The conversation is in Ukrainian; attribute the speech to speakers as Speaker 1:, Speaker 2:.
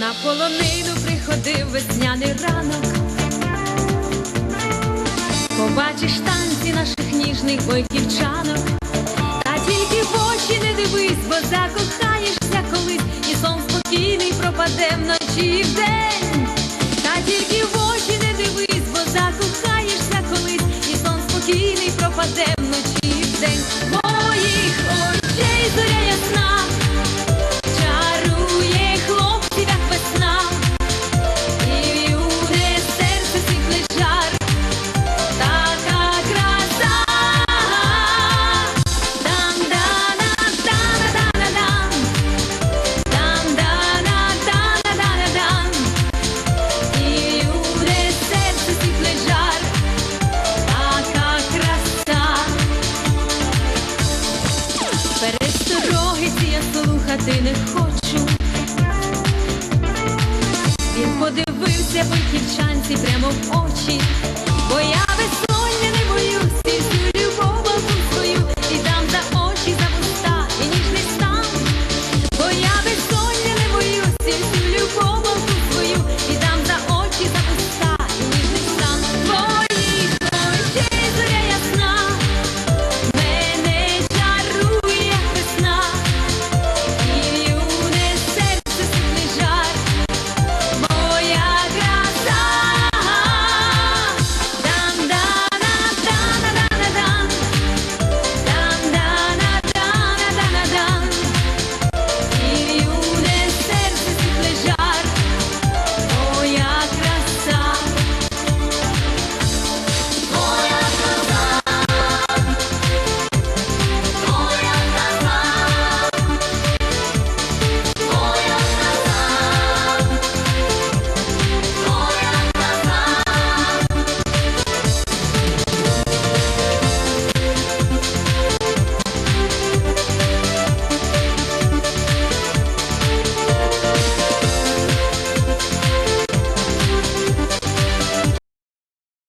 Speaker 1: полонину приходив весняний ранок. Побачиш танці наших ніжних бойківчанок. Та тільки в очі не дивись, бо закохаєшся колись, і сон спокійний пропаде вночі і вдень. Та тільки в очі не дивись, бо закохаєшся колись, і сон спокійний пропаде Перестороги ці я слухати не хочу. Він подивився вихідчанці прямо в очі,